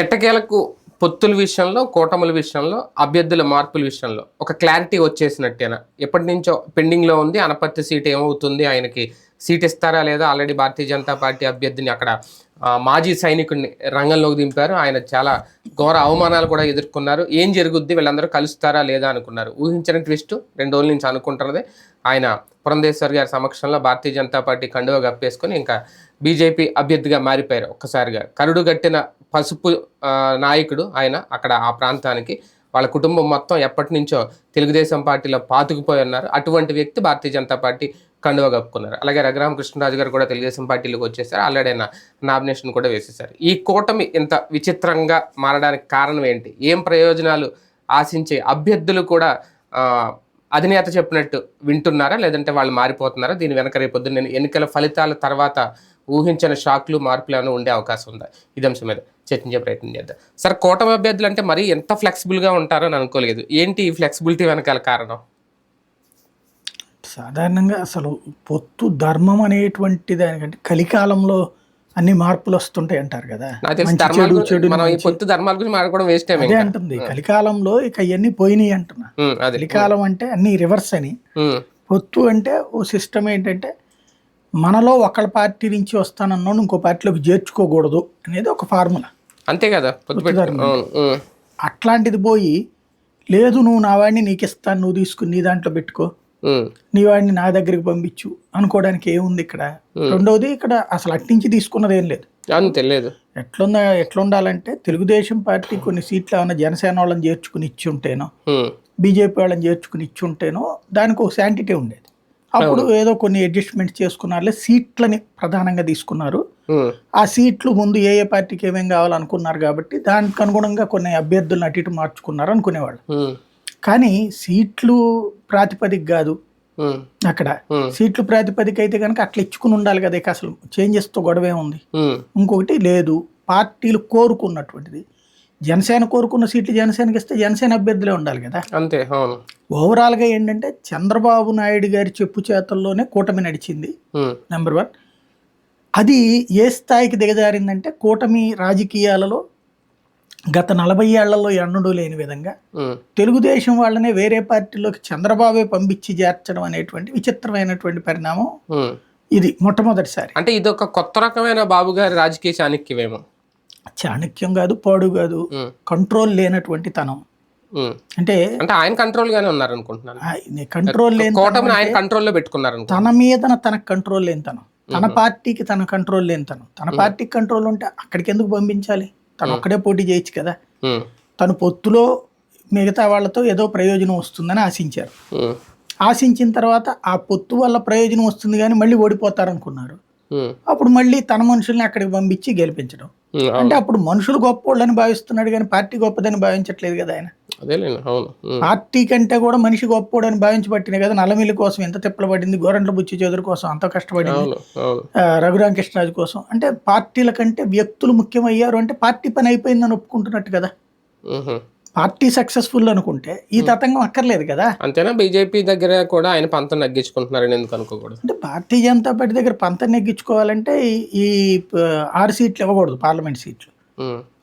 ఎట్టకేలకు పొత్తుల విషయంలో కూటముల విషయంలో అభ్యర్థుల మార్పుల విషయంలో ఒక క్లారిటీ వచ్చేసినట్టేనా? ఎప్పటి నుంచో పెండింగ్లో ఉంది అనపర్తి సీట్ ఏమవుతుంది ఆయనకి సీట్ ఇస్తారా లేదా? ఆల్రెడీ భారతీయ జనతా పార్టీ అభ్యర్థిని అక్కడ మాజీ సైనికుడిని రంగంలోకి దింపారు. ఆయన చాలా ఘోర అవమానాలు కూడా ఎదుర్కొన్నారు. ఏం జరుగుద్ది? వీళ్ళందరూ కలుస్తారా లేదా అనుకున్నారు. ఊహించిన ట్విస్ట్ రెండు రోజుల నుంచి అనుకుంటున్నదే. ఆయన పురంధేశ్వర్ గారి సమక్షంలో భారతీయ జనతా పార్టీ కండువ కప్పేసుకొని ఇంకా బీజేపీ అభ్యర్థిగా మారిపోయారు ఒక్కసారిగా. కరుడు గట్టిన పసుపు నాయకుడు ఆయన అక్కడ ఆ ప్రాంతానికి. వాళ్ళ కుటుంబం మొత్తం ఎప్పటి నుంచో తెలుగుదేశం పార్టీలో పాతుకుపోయి ఉన్నారు. అటువంటి వ్యక్తి భారతీయ జనతా పార్టీ కండువ కప్పుకున్నారు. అలాగే రఘురామకృష్ణరాజు గారు కూడా తెలుగుదేశం పార్టీలోకి వచ్చేసారు. ఆల్రెడీ ఆయన నామినేషన్ కూడా వేసేసారు. ఈ కూటమి ఇంత విచిత్రంగా మారడానికి కారణం ఏంటి? ఏం ప్రయోజనాలు ఆశించే అభ్యర్థులు కూడా అధినేత చెప్పినట్టు వింటున్నారా? లేదంటే వాళ్ళు మారిపోతున్నారా? దీని వెనక రేపొద్దు నేను ఎన్నికల ఫలితాల తర్వాత ఊహించిన షాక్లు మార్పులు ఏమైనా ఉండే అవకాశం ఉందా. ఇది అంశం మీద చర్చించే ప్రయత్నం చేద్దాం. సార్ కూటమి అభ్యర్థులు అంటే మరీ ఎంత ఫ్లెక్సిబుల్గా ఉంటారో అని అనుకోలేదు. ఏంటి ఈ ఫ్లెక్సిబిలిటీ వెనకాల కారణం? సాధారణంగా అసలు పొత్తు ధర్మం అనేటువంటి దానికంటే కలికాలంలో అన్ని మార్పులు వస్తుంటాయి అంటారు కదా. చెడు చెడు పొత్తు ధర్మాల గురించి మాట్లాడుకోవడం వేస్ట్ టైం అదే అంటుంది కలికాలంలో ఇక అవన్నీ పోయినాయి అంటున్నా. కలికాలం అంటే అన్ని రివర్స్ అని. పొత్తు అంటే ఓ సిస్టమ్ ఏంటంటే మనలో ఒకళ్ళ పార్టీ నుంచి వస్తానన్నాడు ఇంకో పార్టీలోకి చేర్చుకోకూడదు అనేది ఒక ఫార్ములా. అంతే కదా అట్లాంటిది పోయి లేదు నువ్వు నా వాడిని నీకు ఇస్తాను నువ్వు తీసుకుని నీ దాంట్లో పెట్టుకో. నీ వాడిని నా దగ్గరికి పంపించు అనుకోవడానికి ఏముంది ఇక్కడ? రెండవది ఇక్కడ అసలు అట్నుంచి తీసుకున్నది ఏం లేదు. అంతే లేదు. ఎట్లుందా ఎట్లుండాలంటే తెలుగుదేశం పార్టీ కొన్ని సీట్లు ఏమైనా జనసేన వాళ్ళని చేర్చుకుని ఇచ్చి ఉంటేనో బీజేపీ వాళ్ళని చేర్చుకుని ఇచ్చి ఉంటేనో దానికి ఒక శాంటిటీ ఉండేది అప్పుడు ఏదో కొన్ని అడ్జస్ట్మెంట్స్ చేసుకున్నారు సీట్లని ప్రధానంగా తీసుకున్నారు. ఆ సీట్లు ముందు ఏ ఏ పార్టీకి ఏమేం కావాలనుకున్నారు కాబట్టి దానికి అనుగుణంగా కొన్ని అభ్యర్థులను అటు ఇటు మార్చుకున్నారు అనుకునేవాళ్ళు. కానీ సీట్లు ప్రాతిపదిక కాదు అక్కడ. సీట్లు ప్రాతిపదిక అయితే కనుక అట్లా ఇచ్చుకుని ఉండాలి కదా ఇక అసలు చేంజెస్తో గొడవే ఉంది ఇంకొకటి లేదు. పార్టీలు కోరుకున్నటువంటిది. జనసేన కోరుకున్న సీట్లు జనసేనకి ఇస్తే జనసేన అభ్యర్థులే ఉండాలి కదా. అంతే అవును. ఓవరాల్గా ఏంటంటే చంద్రబాబు నాయుడు గారి చెప్పు చేతల్లోనే కూటమి నడిచింది నెంబర్ వన్ అది ఏ స్థాయికి దిగజారిందంటే కూటమి రాజకీయాలలో గత నలభై ఏళ్ళలో ఎన్నడూ లేని విధంగా తెలుగుదేశం వాళ్ళనే వేరే పార్టీలోకి చంద్రబాబే పంపించి చేర్చడం అనేటువంటి విచిత్రమైనటువంటి పరిణామం. ఇది మొట్టమొదటిసారి. అంటే ఇది ఒక కొత్త రకమైన బాబు గారి రాజకీయ చాణక్యమేమో. చాణక్యం కాదు పాడు కాదు కంట్రోల్ లేనటువంటి తనం. అంటే అంటే ఆయన కంట్రోల్ గానే ఉన్నారు అనుకుంటున్నాను కంట్రోల్ లేని కోటమిని ఆయన కంట్రోల్లో పెట్టుకున్నారు తన మీదన తనకు కంట్రోల్ లేని తనం. తన పార్టీకి తన కంట్రోల్ లేని తనం. తన పార్టీకి కంట్రోల్ ఉంటే అక్కడికి ఎందుకు పంపించాలి? తను ఒక్కడే పోటీ చేయొచ్చు కదా? తను పొత్తులో మిగతా వాళ్ళతో ఏదో ప్రయోజనం వస్తుందని ఆశించారు. ఆశించిన తర్వాత ఆ పొత్తు వల్ల ప్రయోజనం వస్తుంది కానీ మళ్ళీ ఓడిపోతారనుకున్నారు. అప్పుడు మళ్ళీ తన మనుషుల్ని అక్కడికి పంపించి గెలిపించడం. అంటే అప్పుడు మనుషులు గొప్పోళ్ళని భావిస్తున్నాడు కానీ పార్టీ గొప్పదని భావించట్లేదు కదా ఆయన. అవును. పార్టీ కంటే కూడా మనిషి గొప్పోడని భావించబట్టినే కదా నల్లమిల్లి కోసం ఎంత తిప్పలు పడింది గోరంట్ల బుచ్చి చౌదరి కోసం అంత కష్టపడింది ఆ, రఘురామకృష్ణరాజు కోసం. అంటే పార్టీల కంటే వ్యక్తులు ముఖ్యమయ్యారు అంటే పార్టీ పని అయిపోయిందని ఒప్పుకుంటున్నట్టు కదా. పార్టీ సక్సెస్ఫుల్ అనుకుంటే ఈ తతంగం అక్కర్లేదు కదా? అంతేనా? బీజేపీ దగ్గర కూడా ఆయన పంతం నగ్గించుకుంటున్నారని ఎందుకు అనుకోకూడదు? అంటే భారతీయ జనతా పార్టీ దగ్గర పంతం నెగ్గించుకోవాలంటే ఈ- ఆరు సీట్లు ఇవ్వకూడదు పార్లమెంట్ సీట్లు.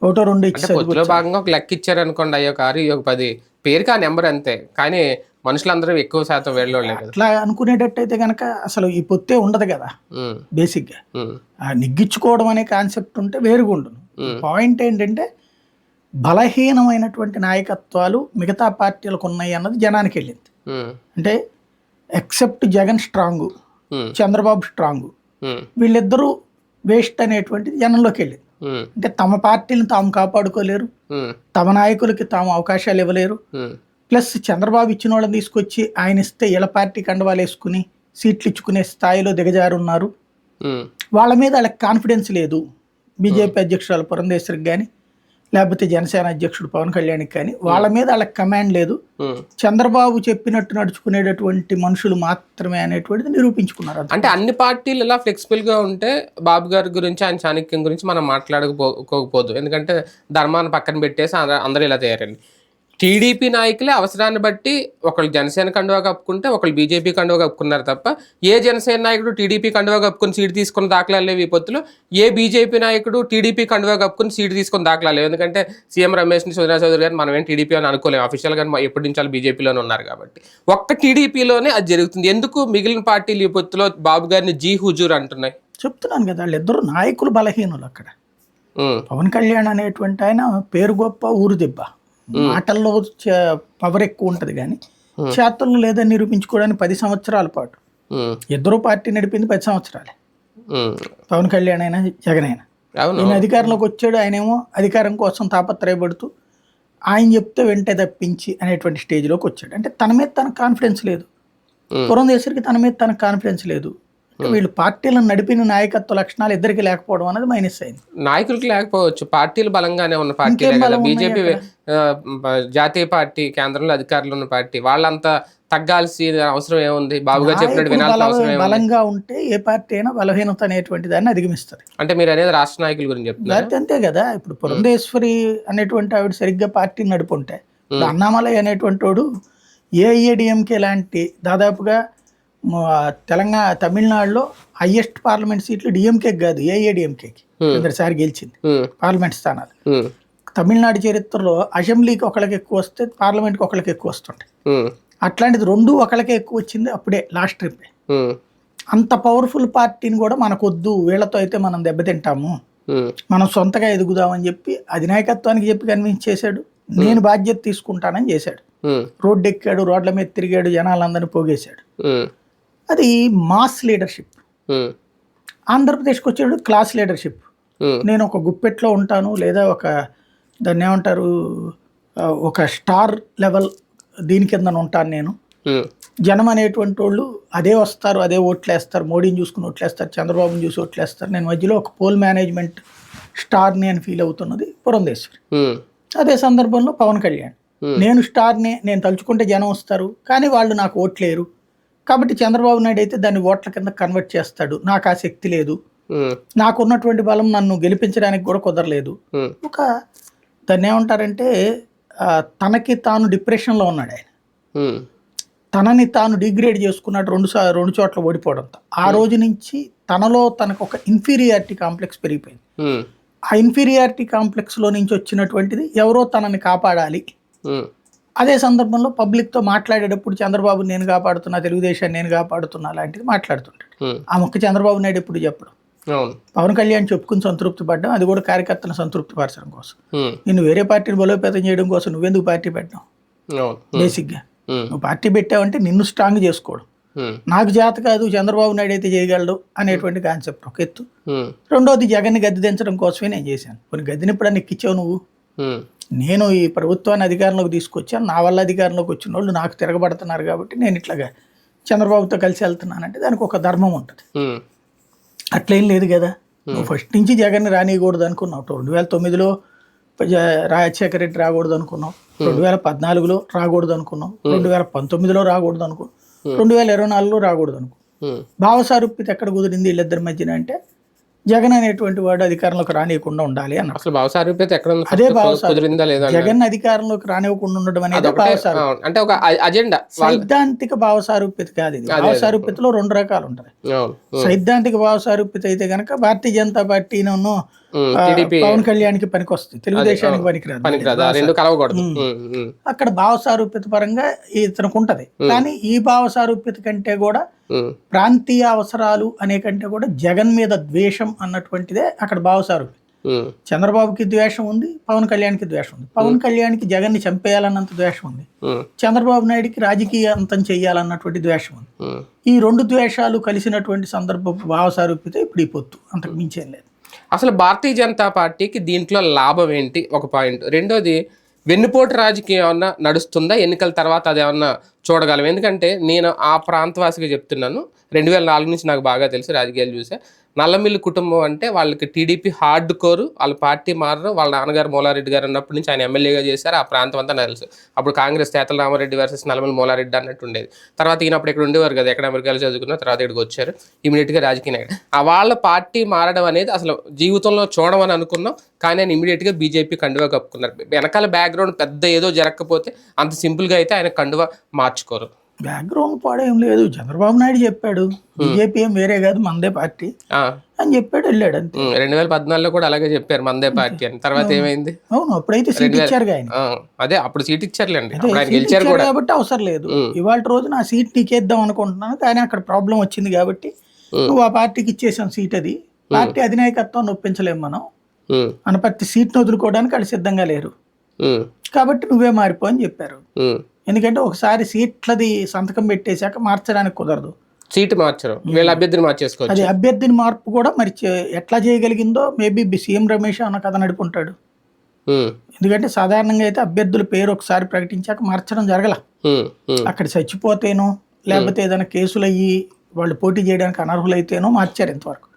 ఒకటో రెండు అంటే ఇచ్చి పొత్తులో భాగంగా ఒక లెక్క ఇచ్చారు అనుకోండి అయ్యో ఒక ఆరు ఈ ఒక పది. పేరుకి ఆ నెంబర్ అంతే. కానీ మనుషులందరూ ఎక్కువ శాతం వెళ్ళోళ్ళే కదా. అట్లా అనుకునేటట్టయితే కనుక అసలు ఈ పొత్తే ఉండదు కదా బేసిక్గా. నెగ్గించుకోవడం అనే కాన్సెప్ట్ ఉంటే వేరుగా ఉండును పాయింట్ ఏంటంటే బలహీనమైనటువంటి నాయకత్వాలు మిగతా పార్టీలకు ఉన్నాయి అన్నది జనానికి వెళ్ళింది. అంటే except Jagan strong Chandrababu strong వీళ్ళిద్దరూ వేస్ట్ అనేటువంటిది జనంలోకి వెళ్ళింది. అంటే తమ పార్టీని తాము కాపాడుకోలేరు. తమ నాయకులకి తాము అవకాశాలు ఇవ్వలేరు. ప్లస్ చంద్రబాబు ఇచ్చిన వాళ్ళని తీసుకొచ్చి ఆయన ఇస్తే ఇళ్ళ పార్టీ కండవాలు వేసుకుని సీట్లు ఇచ్చుకునే స్థాయిలో దిగజారున్నారు. వాళ్ళ మీద వాళ్ళకి కాన్ఫిడెన్స్ లేదు. బీజేపీ అధ్యక్షురాలు పురంధేశ్వరికి కానీ లేకపోతే జనసేన అధ్యక్షుడు పవన్ కళ్యాణ్కి కానీ వాళ్ళ మీద వాళ్ళకి కమాండ్ లేదు. చంద్రబాబు చెప్పినట్టు నడుచుకునేటటువంటి మనుషులు మాత్రమే అనేటువంటిది నిరూపించుకున్నారు. అంటే అన్ని పార్టీలు ఇలా ఫ్లెక్సిబుల్గా ఉంటే బాబు గారి గురించి ఆయన చాణక్యం గురించి మనం మాట్లాడుకోకపోదు ఎందుకంటే ధర్మాన్ని పక్కన పెట్టేసి అంద- అందరూ ఇలా తయారండి టీడీపీ నాయకులే అవసరాన్ని బట్టి ఒకళ్ళు జనసేన కండువా కప్పుకుంటే ఒకళ్ళు బీజేపీ కండువా కప్పుకున్నారు తప్ప ఏ జనసేన నాయకుడు టీడీపీ కండువా కప్పుకుని సీటు తీసుకున్న దాఖలాలు లేవు ఈ పొత్తులు. ఏ బీజేపీ నాయకుడు టీడీపీ కండువా కప్పుకుని సీటు తీసుకున్న దాఖలాలు లేవు. ఎందుకంటే సీఎం రమేష్ సుధీరా చౌదరి గారు మనం ఏం టీడీపీ అని అనుకోలేము. అఫీషియల్గా ఎప్పటి నుంచి వాళ్ళు బీజేపీలోనే ఉన్నారు కాబట్టి. ఒక్క టీడీపీలోనే అది జరుగుతుంది. ఎందుకు మిగిలిన పార్టీలు ఈ పొత్తులో బాబు గారిని జీ హుజూర్ అంటున్నాయి? చెప్తున్నాను కదా వాళ్ళిద్దరు నాయకులు బలహీనులు అక్కడ. పవన్ కళ్యాణ్ అనేటువంటి ఆయన పేరు గొప్ప ఊరు దెబ్బ. మాటల్లో పవర్ ఎక్కువ ఉంటది కానీ చేతల్లో లేదని నిరూపించుకోవడానికి పది సంవత్సరాల పాటు. ఇద్దరు పార్టీ నడిపింది పది సంవత్సరాలే. పవన్ కళ్యాణ్ అయినా జగన్ అయినా. ఈయన అధికారంలోకి వచ్చాడు ఆయనేమో అధికారం కోసం తాపత్రయపడుతూ ఆయన చెప్తే వెంటే తప్పించి అనేటువంటి స్టేజ్లోకి వచ్చాడు. అంటే తన మీద తనకు కాన్ఫిడెన్స్ లేదు. పురంధేశ్వరికి తన మీద తనకు కాన్ఫిడెన్స్ లేదు. వీళ్ళు పార్టీలను నడిపిన నాయకత్వ లక్షణాలు ఇద్దరికి లేకపోవడం అనేది మైనస్ అయింది. నాయకులకి లేకపోవచ్చు పార్టీలు బలంగానే ఉన్న పార్టీలే కదా. ఉన్నాయి బీజేపీ జాతీయ పార్టీ కేంద్రంలో అధికారులు ఉన్న పార్టీ వాళ్ళంతా తగ్గాల్సిన అవసరం ఏముంది? బాబుగా చెప్పినట్టు వినాల్సిన అవసరం బలంగా ఉంటే ఏ పార్టీ అయినా బలహీనత అనేటువంటి దాన్ని అధిగమిస్తారు అంటే మీరు అనేది రాష్ట్ర నాయకుల గురించి చెప్తున్నారు? అంతే కదా. ఇప్పుడు పురంధేశ్వరి అనేటువంటి ఆవిడ సరిగ్గా పార్టీ నడుపుంటే ఇప్పుడు అన్నామలై అనేటువంటి వాడు ఏఐఏడిఎంకే లాంటి దాదాపుగా తెలంగాణ తమిళనాడులో హయ్యెస్ట్ పార్లమెంట్ సీట్లు డిఎంకే కాదు ఏఐఏడిఎంకేకి సారి గెలిచింది. పార్లమెంట్ స్థానాలు. తమిళనాడు చరిత్రలో అసెంబ్లీకి ఒకళ్ళకి ఎక్కువ వస్తే పార్లమెంట్కి ఒకళ్ళకి ఎక్కువ వస్తుంటాయి. అట్లాంటిది రెండు ఒకళ్ళకే ఎక్కువ వచ్చింది అప్పుడే లాస్ట్ ట్రిప్. అంత పవర్ఫుల్ పార్టీని కూడా మనకొద్దు వీళ్ళతో అయితే మనం దెబ్బతింటాము. మనం సొంతగా ఎదుగుదామని చెప్పి అధినాయకత్వానికి చెప్పి కన్విన్స్ చేశాడు. నేను బాధ్యత తీసుకుంటానని చేశాడు. రోడ్డు ఎక్కాడు రోడ్ల మీద తిరిగాడు జనాలందరినీ పోగేశాడు. అది మాస్ లీడర్షిప్. ఆంధ్రప్రదేశ్కి వచ్చాడు క్లాస్ లీడర్షిప్. నేను ఒక గుప్పెట్లో ఉంటాను లేదా ఒక దాన్ని ఏమంటారు ఒక స్టార్ లెవెల్ దీని కింద ఉంటాను నేను. జనం అనేటువంటి వాళ్ళు అదే వస్తారు అదే ఓట్లేస్తారు మోడీని చూసుకుని ఓట్లేస్తారు చంద్రబాబుని చూసి ఓట్లేస్తారు. నేను మధ్యలో ఒక పోల్ మేనేజ్మెంట్ స్టార్ని అని ఫీల్ అవుతున్నది పురంధేశ్వరి. అదే సందర్భంలో పవన్ కళ్యాణ్. నేను స్టార్ని నేను తలుచుకుంటే జనం వస్తారు కానీ వాళ్ళు నాకు ఓట్లేరు. కాబట్టి చంద్రబాబు నాయుడు అయితే దాన్ని ఓట్ల కింద కన్వర్ట్ చేస్తాడు. నాకు ఆ శక్తి లేదు. నాకు ఉన్నటువంటి బలం నన్ను గెలిపించడానికి కూడా కుదరలేదు. ఒక దాన్ని ఏమంటారంటే తనకి తాను డిప్రెషన్లో ఉన్నాడు ఆయన. తనని తాను డిగ్రేడ్ చేసుకున్నాడు రెండు రెండు చోట్ల ఓడిపోవడంతో. ఆ రోజు నుంచి తనలో తనకు ఒక ఇన్ఫీరియారిటీ కాంప్లెక్స్ పెరిగిపోయింది. ఆ ఇన్ఫీరియారిటీ కాంప్లెక్స్లో నుంచి వచ్చినటువంటిది ఎవరో తనని కాపాడాలి. అదే సందర్భంలో పబ్లిక్తో మాట్లాడేటప్పుడు చంద్రబాబు నేను కాపాడుతున్నా తెలుగుదేశాన్ని నేను కాపాడుతున్నా లాంటిది మాట్లాడుతుంటాడు. ఆ మొక్క చంద్రబాబు నాయుడు ఎప్పుడు చెప్పడం. పవన్ కళ్యాణ్ చెప్పుకుని సంతృప్తి పడ్డం అది కూడా కార్యకర్తలను సంతృప్తి పరచడం కోసం. నిన్ను వేరే పార్టీని బలోపేతం చేయడం కోసం నువ్వెందుకు పార్టీ పెట్టడం అవును. బేసిక్గా. నువ్వు పార్టీ పెట్టావంటే నిన్ను స్ట్రాంగ్ చేసుకోవడం. నాకు చేత కాదు చంద్రబాబు నాయుడు అయితే చేయగలడు అనేటువంటి కాన్సెప్ట్ ఒక ఎత్తు. రెండోది జగన్ని గద్దె దించడం కోసమే నేను చేశాను. కొన్ని గద్దెని ఇప్పుడు నువ్వు? నేను ఈ ప్రభుత్వాన్ని అధికారంలోకి తీసుకొచ్చాను నా వల్ల అధికారంలోకి వచ్చిన వాళ్ళు నాకు తిరగబడుతున్నారు కాబట్టి నేను ఇట్లాగా చంద్రబాబుతో కలిసి వెళ్తున్నానంటే దానికి ఒక ధర్మం ఉంటుంది. అట్లేం లేదు కదా. నువ్వు ఫస్ట్ నుంచి జగన్ రానియకూడదు అనుకున్నావు. రెండు వేల తొమ్మిదిలో రాజశేఖర రెడ్డి రాకూడదు అనుకున్నావు. రెండు వేల పద్నాలుగులో రాకూడదు అనుకున్నావు. రెండు వేల పంతొమ్మిదిలో రాకూడదు అనుకో రెండు వేల ఇరవై నాలుగులో రాకూడదు అనుకో ఉమ్, భావసారూప్యత ఎక్కడ కుదిరింది వీళ్ళిద్దరి మధ్యన అంటే జగన్ అనేటువంటి వాడు అధికారంలోకి రానియకుండా ఉండాలి అన్నారు అసలు భావసారూప్యత ఎక్కడ ఉంది? అదే. కుదిరిందా లేదా. జగన్ అధికారంలోకి రానివ్వకుండా ఉండడం అనేది అవును. అంటే ఒక అజెండా. సైద్ధాంతిక భావసారూప్యత కాదు ఇది. భావసారూప్యతలో రెండు రకాలు ఉంటాయి. సైద్ధాంతిక భావసారూప్యత అయితే కనుక భారతీయ జనతా ఆ, టీడీపీ. పవన్ కళ్యాణ్కి పనికొస్తుంది. తెలుగుదేశానికి పనికిరాదు. అక్కడ భావసారూప్యత పరంగా ఇతనికి ఉంటది. కానీ ఈ భావసారూప్యత కంటే కూడా ప్రాంతీయ అవసరాలు అనే కంటే కూడా జగన్ మీద ద్వేషం అన్నటువంటిదే అక్కడ ఉమ్, చంద్రబాబుకి ద్వేషం ఉంది పవన్ కళ్యాణ్కి ద్వేషం ఉంది. పవన్ కళ్యాణ్కి జగన్ని చంపేయాలన్నంత ద్వేషం ఉంది. చంద్రబాబు నాయుడికి రాజకీయ అంతం చేయాలన్నటువంటి ద్వేషం ఉంది. ఈ రెండు ద్వేషాలు కలిసినటువంటి సందర్భ భావసారూప్యత ఇప్పుడు ఈ పొత్తు అంతకు మించేం లేదు. అసలు భారతీయ జనతా పార్టీకి దీంట్లో లాభం ఏంటి? ఒక పాయింట్. రెండోది వెన్నుపోటు రాజకీయం ఏమన్నా నడుస్తుందా? ఎన్నికల తర్వాత అది ఏమన్నా చూడగలం. ఎందుకంటే నేను ఆ ప్రాంతవాసిగా చెప్తున్నాను. రెండు వేల నాలుగు నుంచి నాకు బాగా తెలుసు రాజకీయాలు చూసా. నల్లమిల్లి కుటుంబం అంటే వాళ్ళకి టీడీపీ హార్డ్ కోరు వాళ్ళ పార్టీ మారరు వాళ్ళ నాన్నగారు మూలారెడ్డి గారు ఉన్నప్పటి నుంచి ఆయన ఎమ్మెల్యేగా చేశారు. ఆ ప్రాంతం అంతా నాకు తెలుసు. అప్పుడు కాంగ్రెస్ తేతల రామారెడ్డి వర్సెస్ నల్లమిల్లి మూలారెడ్డి అన్నట్టు ఉండేది. తర్వాత ఈయనప్పుడు ఇక్కడ ఉండేవారు కదా ఎక్కడ అమెరికాలో చదువుకున్న తర్వాత ఇక్కడికి వచ్చారు. ఇమీడియట్గా రాజకీయ నాయకుడు. ఆ వాళ్ళ పార్టీ మారడం అనేది అసలు జీవితంలో చూడమని అనుకున్నాం. కానీ ఆయన ఇమీడియట్గా బీజేపీ కండువా కప్పుకున్నారు. వెనకాల బ్యాక్గ్రౌండ్ పెద్ద ఏదో జరగకపోతే అంత సింపుల్గా అయితే ఆయన కండువా మార్చుకోరు. బ్యాక్గ్రౌండ్ పాడేం లేదు. చంద్రబాబు నాయుడు చెప్పాడు బీజేపీ ఏం వేరే కాదు మందే పార్టీ అని చెప్పాడు వెళ్ళాడు అంతే. రెండు వేల పద్నాలుగులో కూడా అలాగే చెప్పారు మందే పార్టీ అని. తర్వాత ఏమైంది? అవును అప్పుడైతే సీట్ ఇచ్చారు ఆయన. అదే అప్పుడు సీట్ ఇచ్చారులేండి. గెలిచారు కూడా. కాబట్టి అవసరం లేదు. ఇవాళ రోజు నా సీట్ నీకేద్దాం అనుకుంటున్నాను కానీ అక్కడ ప్రాబ్లం వచ్చింది కాబట్టి. నువ్వు ఆ పార్టీకి ఇచ్చేసాం సీట్ అది. పార్టీ అధినాయకత్వం ఒప్పించలేము మనం. అనపర్తి సీట్ను వదులుకోవడానికి వాళ్ళు సిద్ధంగా లేరు. కాబట్టి నువ్వే మారిపో అని చెప్పారు. ఎందుకంటే ఒకసారి సీట్లది సంతకం పెట్టేశాక మార్చడానికి కుదరదు. సీట్ మార్చరు. వీళ్ళ అభ్యర్థిని మార్చేసుకోవచ్చు. అది అభ్యర్థిని మార్పు కూడా మరి ఎట్లా చేయగలిగిందో మేబీ సీఎం రమేష్ అన్న కథ నడుపుంటాడు. ఎందుకంటే సాధారణంగా అయితే అభ్యర్థుల పేరు ఒకసారి ప్రకటించాక మార్చడం జరగల. అక్కడ చచ్చిపోతేనో లేకపోతే ఏదైనా కేసులు అయ్యి వాళ్ళు పోటీ చేయడానికి అనర్హులైతేనో మార్చారు ఇంతవరకు.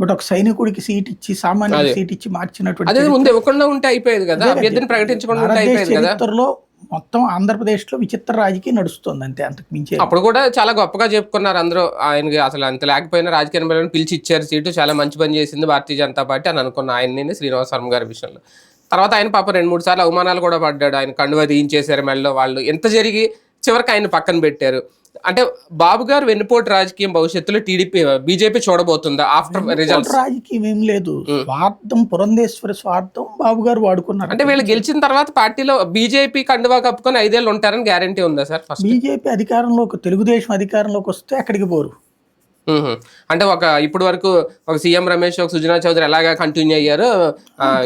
బట్ ఒక సైనికుడికి సీట్ ఇచ్చి సామాన్య సీట్ ఇచ్చి మార్చినటువంటి ఉంటే అయిపోయేది కదా. అభ్యర్థిని ప్రకటించకుండా చరిత్రలో మొత్తం ఆంధ్రప్రదేశ్లో విచిత్ర రాజకీయం నడుస్తుంది అంతే అంతకు మించి అప్పుడు కూడా చాలా గొప్పగా చెప్పుకున్నారు అందరూ ఆయనకి అసలు అంత లేకపోయినా రాజకీయ నాయకులను పిలిచి ఇచ్చారు సీటు చాలా మంచి పని చేసింది భారతీయ జనతా పార్టీ అని అనుకున్న ఆయన్ని శ్రీనివాస్ వర్మ గారి విషయంలో. తర్వాత ఆయన పాప రెండు మూడు సార్లు అవమానాలు కూడా పడ్డాడు ఆయన కండువ తీయించేశారు మెడలో వాళ్ళు. ఎంత జరిగి చివరికి ఆయన పక్కన పెట్టారు. అంటే బాబు గారు వెన్నుపోటు రాజకీయం భవిష్యత్తులో టీడీపీ బీజేపీ చూడబోతుందా ఆఫ్టర్ రిజల్ట్స్ రాజకీయం ఏం లేదు. స్వార్థం పురంధేశ్వరి స్వార్థం బాబు గారు వాడుకున్నారు. అంటే వీళ్ళు గెలిచిన తర్వాత పార్టీలో బీజేపీ కండువా కప్పుకొని ఐదేళ్ళు ఉంటారని గ్యారంటీ ఉందా సార్ ఫస్ట్ బీజేపీ అధికారంలోకి తెలుగుదేశం అధికారంలోకి వస్తే అక్కడికి పోరు. అంటే ఒక ఇప్పుడు వరకు ఒక సీఎం రమేష్ ఒక సుజనా చౌదరి ఎలాగా కంటిన్యూ అయ్యారు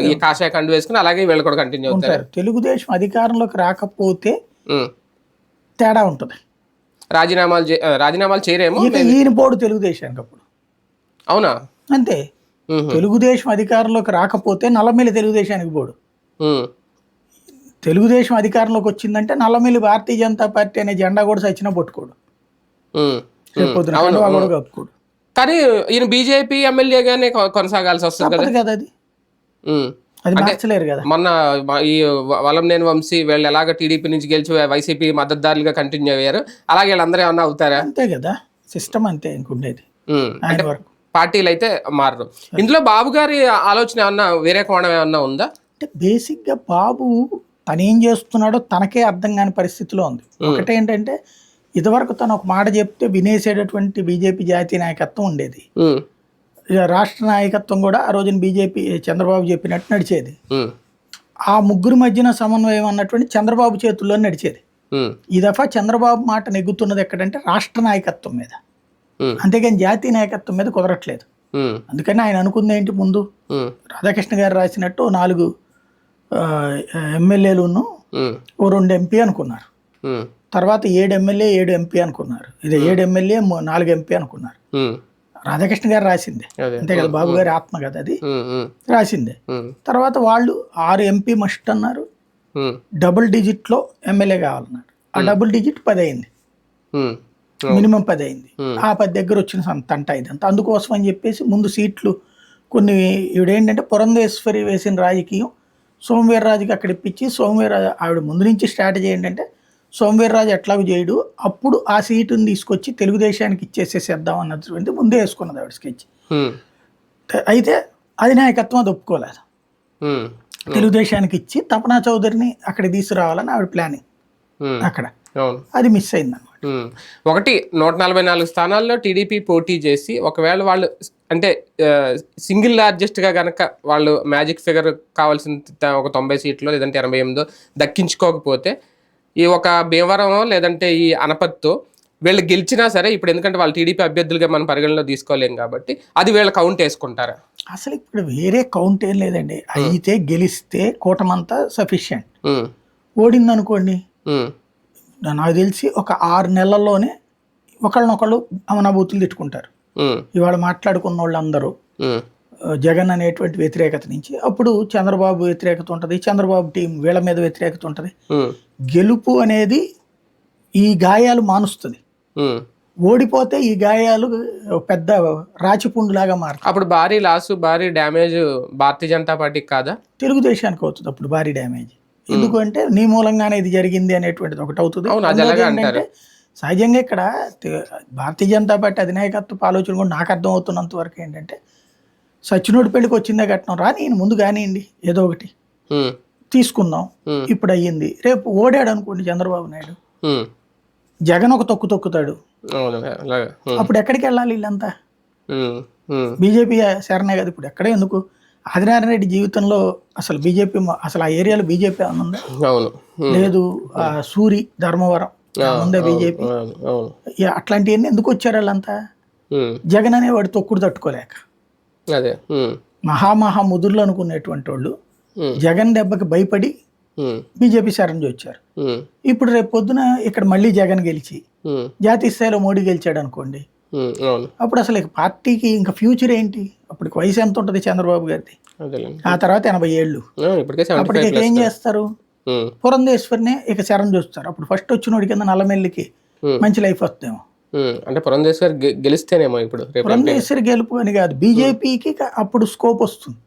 ఈ కాషాయ కండు వేసుకుని అలాగే వీళ్ళు కూడా కంటిన్యూ అవుతారు. తెలుగుదేశం అధికారంలోకి రాకపోతే. తేడా ఉంటుంది. రాజీనామాలు రాజీనామాలు చేయరేమో? ఈయన పోడు తెలుగుదేశానికి అప్పుడు. అవునా? అంతే. తెలుగుదేశం అధికారంలోకి రాకపోతే నల్లమిల్లి తెలుగుదేశానికి పోడు. తెలుగుదేశం అధికారంలోకి వచ్చిందంటే నల్లమిల్లి భారతీయ జనతా పార్టీ అనే జెండా కూడా సచ్చినా పట్టుకోడు. కప్పుకోడు. కానీ ఈయన బీజేపీ ఎమ్మెల్యేగానే కొనసాగాల్సి వస్తుంది కదా. అది. మార్చలేరు కదా. మొన్న ఈ వలంనేని వంశీ వీళ్ళు ఎలాగ టీడీపీ నుంచి గెలిచి వైసీపీ మద్దతుదారులుగా కంటిన్యూ అయ్యారు. అలాగే వీళ్ళందరూ ఏమన్నా అవుతారా? అంతే కదా. సిస్టమ్ అంతే ఇంకుండేది. పార్టీలు అయితే మారరు. ఇందులో బాబు గారి ఆలోచన ఏమన్నా వేరే కోణం ఏమన్నా ఉందా? అంటే బేసిక్గా బాబు తను ఏం చేస్తున్నాడో తనకే అర్థం కాని పరిస్థితిలో ఉంది. ఒకటేంటంటే ఇదివరకు తను ఒక మాట చెప్తే వినేసేటటువంటి బీజేపీ జాతీయ నాయకత్వం ఉండేది. రాష్ట్ర నాయకత్వం కూడా ఆ రోజున బీజేపీ చంద్రబాబు చెప్పినట్టు నడిచేది. ఆ ముగ్గురు మధ్యన సమన్వయం అన్నటువంటి చంద్రబాబు చేతుల్లో నడిచేది. ఈ దఫా చంద్రబాబు మాట నెగ్గుతున్నది ఎక్కడంటే రాష్ట్ర నాయకత్వం మీద. ఉమ్, అంతేగాని జాతీయ నాయకత్వం మీద కుదరట్లేదు. అందుకని ఆయన అనుకుంది ఏంటి ముందు? రాధాకృష్ణ గారు రాసినట్టు నాలుగు ఎమ్మెల్యేలును ఓ రెండు ఎంపీ అనుకున్నారు. తర్వాత ఏడు ఎమ్మెల్యే ఏడు ఎంపీ అనుకున్నారు. ఇది ఏడు ఎమ్మెల్యే నాలుగు ఎంపీ అనుకున్నారు. రాధాకృష్ణ గారు రాసిందే. అంతే కదా బాబు గారి ఆత్మ కదా అది రాసిందే. తర్వాత వాళ్ళు ఆరు ఎంపీ మస్ట్ అన్నారు. డబుల్ డిజిట్లో ఎమ్మెల్యే కావాలన్నారు. ఆ డబుల్ డిజిట్ పది అయింది మినిమం పది అయింది. ఆ పది దగ్గర వచ్చిన తంట ఇదంతా. అందుకోసం అని చెప్పేసి ముందు సీట్లు కొన్ని ఇవిడేంటంటే పురంధేశ్వరి వేసిన రాజకీయం సోమవీర్రాజుకి అక్కడ ఇప్పించి సోమవీర్రాజు ఆవిడ ముందు నుంచి స్ట్రాటజీ ఏంటంటే సోమవీర్రాజు ఎట్లాగో చేయడు? అప్పుడు ఆ సీటుని తీసుకొచ్చి తెలుగుదేశానికి ఇచ్చేసేసేద్దాం అన్నటువంటి ముందే వేసుకున్నది ఆవిడ స్కెచ్. అయితే అధినాయకత్వం అది ఒప్పుకోలేదు. తెలుగుదేశానికి ఇచ్చి తపనా చౌదరిని అక్కడ తీసుకురావాలని ఆవిడ ప్లానింగ్. అక్కడ. అది మిస్ అయింది అనమాట. ఒకటి నూట నలభై నాలుగు స్థానాల్లో టీడీపీ పోటీ చేసి ఒకవేళ వాళ్ళు అంటే సింగిల్ లార్జెస్ట్గా కనుక వాళ్ళు మ్యాజిక్ ఫిగర్ కావాల్సిన ఒక తొంభై సీట్లు లేదంటే ఎనభై ఎనిమిదో దక్కించుకోకపోతే ఈ ఒక భీమవరం లేదంటే ఈ అనపత్తో వీళ్ళు గెలిచినా సరే ఇప్పుడు ఎందుకంటే వాళ్ళు టీడీపీ అభ్యర్థులుగా మనం పరిగణలో తీసుకోలేం కాబట్టి అది వీళ్ళ కౌంట్ వేసుకుంటారా. అసలు ఇప్పుడు వేరే కౌంట్ ఏం లేదండి. అయితే గెలిస్తే కూటమంతా సఫిషియంట్ ఉమ్, ఓడింది అనుకోండి ఉమ్, నాకు తెలిసి ఒక ఆరు నెలల్లోనే ఒకళ్ళనొకళ్ళు అమనాభూతులు తిట్టుకుంటారు. ఇవాళ మాట్లాడుకున్న వాళ్ళందరూ జగన్ అనేటువంటి వ్యతిరేకత నుంచి అప్పుడు చంద్రబాబు వ్యతిరేకత ఉంటుంది చంద్రబాబు టీం వీళ్ళ మీద వ్యతిరేకత ఉంటుంది. గెలుపు అనేది ఈ గాయాలు మానుస్తుంది. ఓడిపోతే ఈ గాయాలు పెద్ద రాచిపుండులాగా మారుతాయి. అప్పుడు భారీ లాస్ భారీ డ్యామేజ్ భారతీయ జనతా పార్టీకి కాదా? తెలుగుదేశానికి అవుతుంది అప్పుడు భారీ డ్యామేజ్. ఎందుకు అంటే నీ మూలంగానే ఇది జరిగింది అనేటువంటిది ఒకటి అవుతుంది. ఏంటంటే, సహజంగా ఇక్కడ భారతీయ జనతా పార్టీ అధినాయకత్వ ఆలోచన కూడా నాకు అర్థం అవుతున్నంత వరకు ఏంటంటే సచినోడి పెళ్ళికి వచ్చిందే కట్నం. రా నేను ముందు కానివ్వండి ఏదో ఒకటి. తీసుకుందాం. ఇప్పుడు అయ్యింది రేపు ఓడాడు అనుకోండి చంద్రబాబు నాయుడు. జగన్ ఒక తొక్కు తొక్కుతాడు. అప్పుడు ఎక్కడికి వెళ్ళాలి వీళ్ళంతా. బీజేపీ శరణే కదా ఇప్పుడు. ఎక్కడే ఎందుకు? ఆదినారాయణ రెడ్డి జీవితంలో అసలు బీజేపీ అసలు ఆ ఏరియాలో బీజేపీ ఉందా. లేదు ఆ సూరి ధర్మవరం ఉందా బీజేపీ? అట్లాంటివన్నీ ఎందుకు వచ్చారు వాళ్ళంతా. జగన్ అనేవాడు తొక్కుడు తట్టుకోలేక. అదే. మహామహా ముదుర్లు అనుకునేటువంటి వాళ్ళు. జగన్ దెబ్బకి భయపడి. బీజేపీ శరణ్ వచ్చారు. ఇప్పుడు రేపు పొద్దున ఇక్కడ మళ్ళీ జగన్ గెలిచి. జాతీయ స్థాయిలో మోడీ గెలిచాడు అనుకోండి అప్పుడు అసలు పార్టీకి ఇంకా ఫ్యూచర్ ఏంటి అప్పటికి వయసు ఎంత ఉంటుంది చంద్రబాబు గారిది ఆ తర్వాత ఎనభై ఏళ్ళు అప్పటికి ఏం చేస్తారు. పురంధేశ్వరినే ఇక శరణ్ చూస్తారు అప్పుడు ఫస్ట్ వచ్చినోడి కింద నల్లమెల్లికి. మంచి లైఫ్ వస్తుందేమో ఉమ్. అంటే పురంధేశ్వర్ గెలిస్తేనేమో ఇప్పుడు పురంధేశ్వరి గెలుపు అని కాదు బీజేపీకి అప్పుడు స్కోప్ వస్తుంది.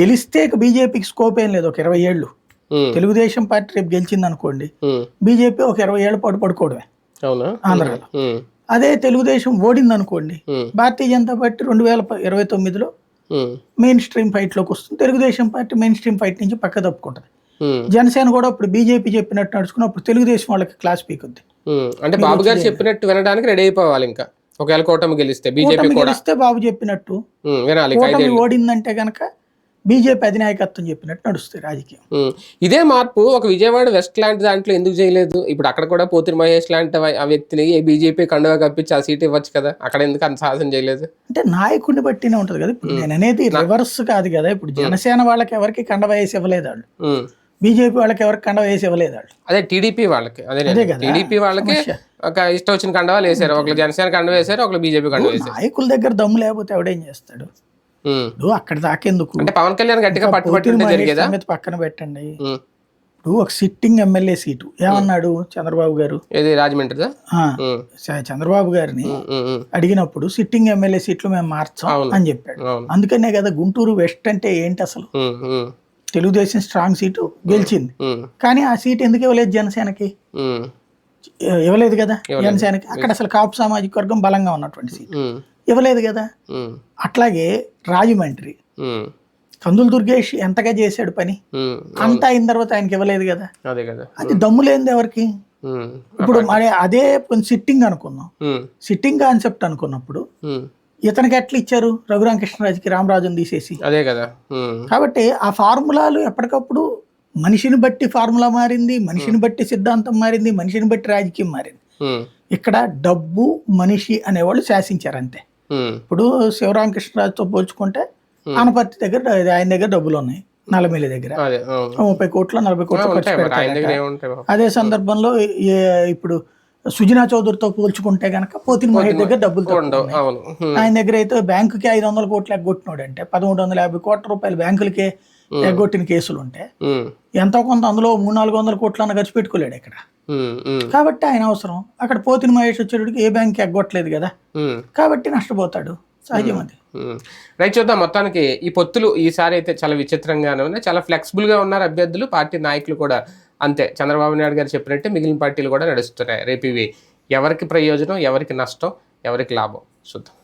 గెలిస్తే బీజేపీకి స్కోప్ ఏం లేదు ఒక ఇరవై ఏళ్ళు. తెలుగుదేశం పార్టీ రేపు గెలిచింది అనుకోండి. బీజేపీ ఒక ఇరవై ఏళ్ళ పాటు పడుకోవడమే ఆంధ్రాలో. అదే తెలుగుదేశం ఓడింది అనుకోండి. భారతీయ జనతా పార్టీ రెండు వేల ఇరవై తొమ్మిదిలో. మెయిన్ స్ట్రీమ్ ఫైట్లోకి వస్తుంది Telugu Desam party main stream fight నుంచి పక్క తప్పుకుంటుంది. జనసేన కూడా అప్పుడు బీజేపీ చెప్పినట్టు నడుచుకుని అప్పుడు తెలుగుదేశం వాళ్ళకి క్లాస్ పీకుద్ది. అంటే బాబు గారు చెప్పినట్టు వినడానికి రెడీ అయిపోవాలి ఇంకా. ఒకవేళ కూటమి గెలిస్తే బీజేపీ గెలిస్తే బాబు చెప్పినట్టు. వినాలి ఓడిందంటే గనక బీజేపీ అధినాయకత్వం చెప్పినట్టు నడుస్తుంది రాజకీయం. ఇదే మార్పు ఒక విజయవాడ వెస్ట్ లాంటి దాంట్లో ఎందుకు చేయలేదు? ఇప్పుడు అక్కడ కూడా పోతిరి మహేష్ లాంటి ఆ వ్యక్తిని బీజేపీ కండువా కప్పించి ఆ సీట్ ఇవ్వచ్చు కదా? అక్కడ ఎందుకు అంత సాహసం చేయలేదు? అంటే నాయకుడిని బట్టినే ఉంటది కదా ఇప్పుడు. నేను అనేది రివర్స్ కాదు కదా. ఇప్పుడు జనసేన వాళ్ళకి ఎవరికి కండ వేసి ఇవ్వలేదు వాళ్ళు. బీజేపీ వాళ్ళకి ఎవరికి కండ వేసి ఇవ్వలేదు వాళ్ళు. అదే టీడీపీ వాళ్ళకి అదే టీడీపీ వాళ్ళకి. ఒక ఇష్టం వచ్చిన కండవాలు వేసారు ఒకళ్ళు జనసేన కండ వేశారు ఒకళ్ళు బీజేపీ కండ వేశారు నాయకుల దగ్గర దమ్ము లేకపోతే ఎవడేం చేస్తాడు. ఇప్పుడు అక్కడ దాకెందుకు అంటే పవన్ కళ్యాణ్ గట్టిగా పట్టు పట్టు పోతిరి ఉంటే మహేష్ జరిగేదా? సంగతి పక్కన పెట్టండి. ఇప్పుడు ఒక సిట్టింగ్ ఎమ్మెల్యే సీటు. ఏమన్నాడు చంద్రబాబు గారు? ఏది. చ- చంద్రబాబు గారిని. అడిగినప్పుడు సిట్టింగ్ ఎమ్మెల్యే సీట్లు మేము మార్చాం. అని చెప్పాడు. అందుకనే కదా గుంటూరు వెస్ట్ అంటే ఏంటి అసలు? తెలుగుదేశం స్ట్రాంగ్ సీటు గెలిచింది. కానీ ఆ సీట్ ఎందుకు ఇవ్వలేదు జనసేనకి? ఇవ్వలేదు కదా జనసేనకి? అక్కడ అసలు కాపు సామాజిక వర్గం బలంగా ఉన్నటువంటి సీట్ ఇవ్వలేదు కదా? అట్లాగే రాజమండ్రి. కందులు దుర్గేష్ ఎంతగా చేశాడు పని. అంతా అయిన తర్వాత ఆయనకి ఇవ్వలేదు కదా? అదే దమ్ము లేనిది ఎవరికి? ఇప్పుడు మరి అదే సిట్టింగ్ అనుకుందాం. ఉమ్, సిట్టింగ్ కాన్సెప్ట్ అనుకున్నప్పుడు. ఇతనికి ఎట్లా ఇచ్చారు? రఘురామకృష్ణరాజుకి రామరాజుని తీసేసి. అదే కదా. కాబట్టి ఆ ఫార్ములాలు ఎప్పటికప్పుడు మనిషిని బట్టి ఫార్ములా మారింది మనిషిని బట్టి సిద్ధాంతం మారింది మనిషిని బట్టి రాజకీయం మారింది. ఇక్కడ డబ్బు మనిషి అనేవాళ్ళు శాసించారు అంతే ఇప్పుడు శివరామకృష్ణరాజుతో పోల్చుకుంటే ఆనపర్తి దగ్గర ఆయన దగ్గర డబ్బులు ఉన్నాయి నల్లమిల్లి దగ్గర ముప్పై కోట్ల నలభై కోట్ల ఖర్చు బాబు? అదే సందర్భంలో ఇప్పుడు సుజనా చౌదరితో పోల్చుకుంటే గనక పోతిన మహేష్ దగ్గర డబ్బులు ఆయన దగ్గర అయితే బ్యాంకుకి ఐదు వందల కోట్లు ఎగ్గొట్టినాడు అంటే పదమూడు వందల యాభై కోట్ల రూపాయలు బ్యాంకులకే ఎగ్గొట్టిన కేసులు ఉంటే ఎంతో కొంత అందులో మూడు నాలుగు వందల కోట్లన్న ఖర్చు పెట్టుకోలేడు ఇక్కడ. కాబట్టి ఆయన అవసరం. అక్కడ పోతిన మహేష్ వచ్చేటికి ఏ బ్యాంక్ ఎగ్గొట్టలేదు కదా. కాబట్టి నష్టపోతాడు. సహజం అది. రైట్ చూద్దాం మొత్తానికి ఈ పొత్తులు ఈసారి అయితే చాలా విచిత్రంగానే ఉన్నాయి. చాలా ఫ్లెక్సిబుల్గా ఉన్నారు అభ్యర్థులు. పార్టీ నాయకులు కూడా అంతే. చంద్రబాబు నాయుడు గారు చెప్పినట్టే మిగిలిన పార్టీలు కూడా నడుస్తున్నాయి. రేపు ఇవి ఎవరికి ప్రయోజనం ఎవరికి నష్టం ఎవరికి లాభం? చూద్దాం.